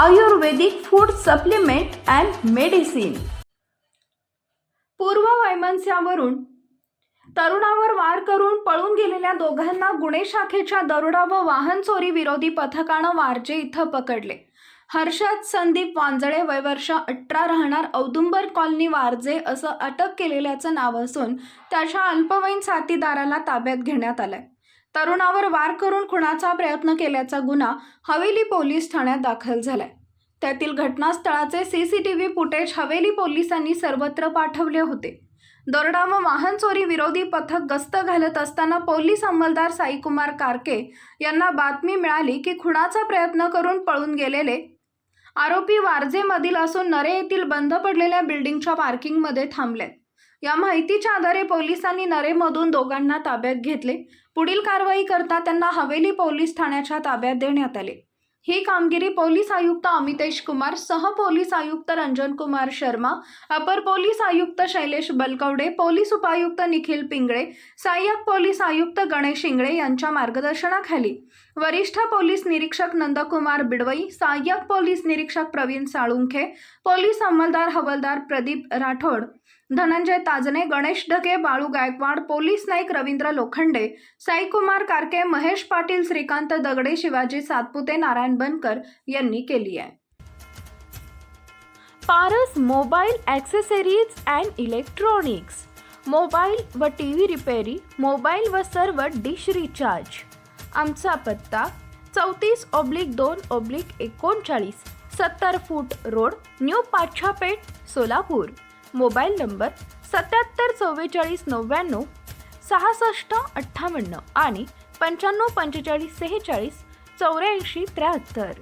Ayurvedic food supplement and medicine पूर्व वैमनस्यावरून तरुणावर वार करून पळून गेलेल्या दोघांना गुन्हे शाखेच्या दरोडा व वाहन चोरी विरोधी पथकानं वारजे इथं पकडले. हर्षद संदीप वांजळे वय वर्ष अठरा राहणार औदुंबर कॉलनी वारजे असं अटक केलेल्याचं नाव असून त्याच्या अल्पवयीन साथीदाराला ताब्यात घेण्यात आलंय. तरुणावर वार करून खुणाचा प्रयत्न केल्याचा गुन्हा हवेली पोलीस ठाण्यात दाखल झालाय. त्यातील घटनास्थळाचे सीसीटीव्ही फुटेज हवेली पोलिसांनी सर्वत्र पाठवले होते. दरोडा व वाहन चोरी विरोधी पथक गस्त घालत असताना पोलीस अंमलदार साईकुमार कारके यांना बातमी मिळाली की खुणाचा प्रयत्न करून पळून गेलेले आरोपी वारजेमधील असून नरे येथील बंद पडलेल्या बिल्डिंगच्या पार्किंगमध्ये थांबलेत. या माहितीच्या आधारे पोलिसांनी नरेमधून दोघांना ताब्यात घेतले. पुढील कारवाई करता त्यांना हवेली पोलीस ठाण्याच्या ताब्यात देण्यात आले. ही कामगिरी पोलीस आयुक्त अमितेश कुमार सह पोलीस आयुक्त रंजन कुमार शर्मा अपर पोलीस आयुक्त शैलेश बलकवडे पोलीस उपायुक्त निखिल पिंगळे सहाय्यक पोलीस आयुक्त गणेश इंगळे यांच्या मार्गदर्शनाखाली वरिष्ठ पोलीस निरीक्षक नंदकुमार बिडवई सहाय्यक पोलीस निरीक्षक प्रवीण साळुंखे पोलीस अंमलदार हवलदार प्रदीप राठोड धनंजय ताजने गणेश ढगे बाळू गायकवाड पोलीस नाईक रवींद्र लोखंडे साईकुमार कारके महेश पाटील श्रीकांत दगडे शिवाजी सातपुते नारायण बनकर यांनी केली आहे. Paras mobile accessories and electronics. Mobile व टी व्ही रिपेरी मोबाईल व सर्व डिश रिचार्ज. आमचा पत्ता चौतीस ऑब्लिक दोन ऑब्लिक एकोणचाळीस सत्तर foot road new Pachhapeth Solapur. Mobile number सत्याहत्तर चव्वेचाळीस नव्याण्णव सहासष्ट अठ्ठावन्न आणि पंच्याण्णव पंचेचाळीस सेहेचाळीस चौऱ्याऐंशी त्र्याहत्तर.